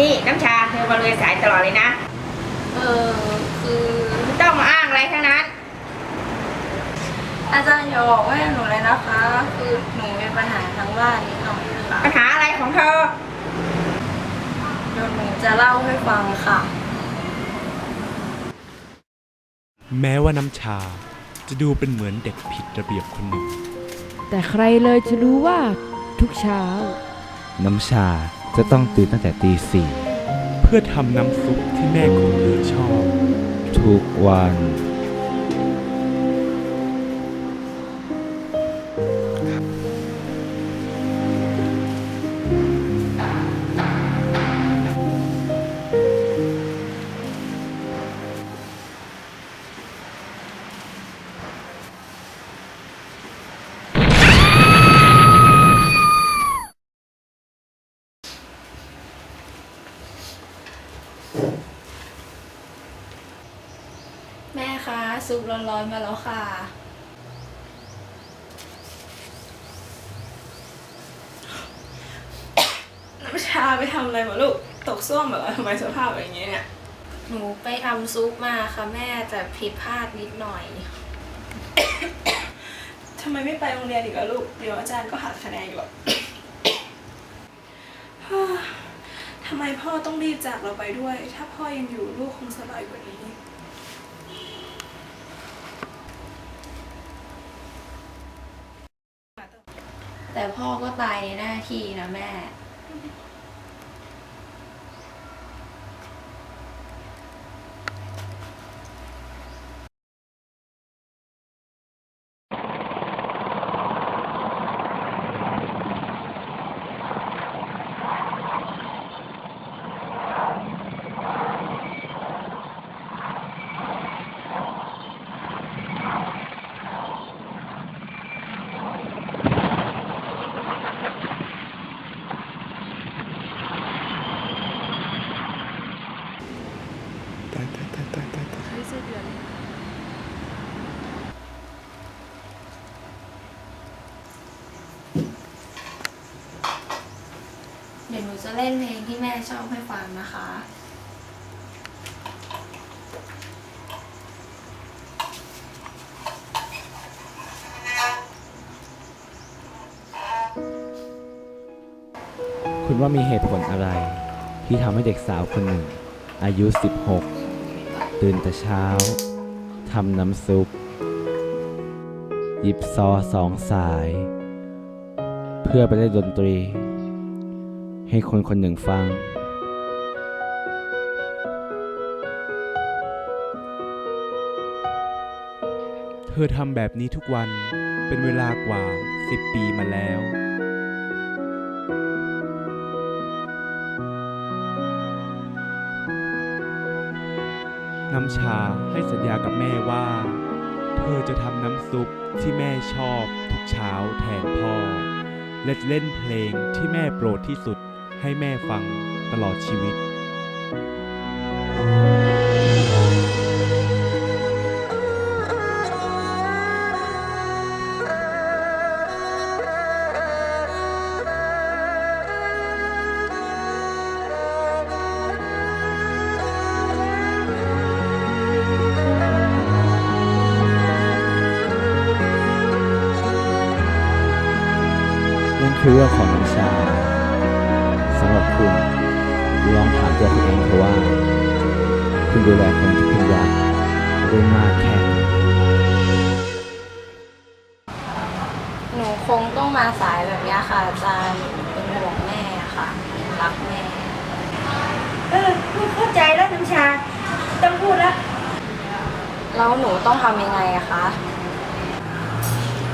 นี่น้ำชาเธอมาเลยสายตลอดเลยนะ เออคือไม่ต้องมาอ้างอะไรทั้งนั้น อาจารย์อย่าบอกว่าหนูเลยนะคะ คือหนูมีปัญหาทางบ้านนิดหน่อยค่ะปัญหาอะไรของเธอ เดี๋ยวหนูจะเล่าให้ฟังค่ะ แม้ว่าน้ำชาจะดูเป็นเหมือนเด็กผิดระเบียบคนหนึ่ง แต่ใครเลยจะรู้ว่าทุกเช้า น้ำชา จะต้องตื่นตั้งแต่ตีสี่เพื่อทำน้ำซุปที่แม่ของเธอชอบ ทุกวัน แม่คะซุปร้อนๆมาแล้วค่ะ น้ำชาไปทำอะไรมาลูก ตกส้วมเหรอทำไมสภาพแบบนี้เนี่ย หนูไปทำซุปมาค่ะแม่แต่ผิดพลาดนิดหน่อย ทำไมไม่ไปโรงเรียนอีกอะลูก เดี๋ยวอาจารย์ก็หักคะแนนอยู่อะฮ่า ทำไมพ่อต้องรีบจากเราไปด้วย ถ้าพ่อยังอยู่ลูกคงสบายกว่านี้ แต่พ่อก็ตายในหน้าที่นะแม่ เดี๋ยวหนูจะเล่นเพลงที่แม่ชอบให้ฟังนะคะ คุณว่ามีเหตุผลอะไร ที่ทำให้เด็กสาวคนหนึ่ง อายุ 16 ตื่นแต่เช้า ทำน้ำซุป หยิบซอสองสาย เพื่อไปเล่นดนตรี ให้คนคนหนึ่งฟัง เธอทำแบบนี้ทุกวันเป็นเวลากว่า 10 ปีมาแล้ว น้ำชาให้สัญญากับแม่ว่า เธอจะทำน้ำซุปที่แม่ชอบทุกเช้าแทนพ่อ และเล่นเพลงที่แม่โปรดที่สุดให้แม่ฟังตลอดชีวิตนั่น คือเรื่องของน้ำชาสำหรับคุณลองถามตัวคุณเองเถอะว่า คุณดูแลคนที่คุณรักได้มากแค่ไหนหนูคงต้องมาสายแบบเนี้ยค่ะอาจารย์เป็นห่วงแม่ค่ะรักแม่ เออพูดเข้าใจแล้วน้ำชา ต้องพูดแล้วแล้วหนูต้องทำยังไงอะคะ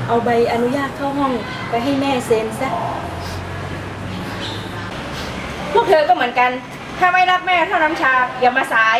เอาใบอนุญาตเข้าห้องไปให้แม่เซ็นซะ พวกเธอก็เหมือนกัน ถ้าไม่รับแม่เท่าน้ำชา อย่ามาสาย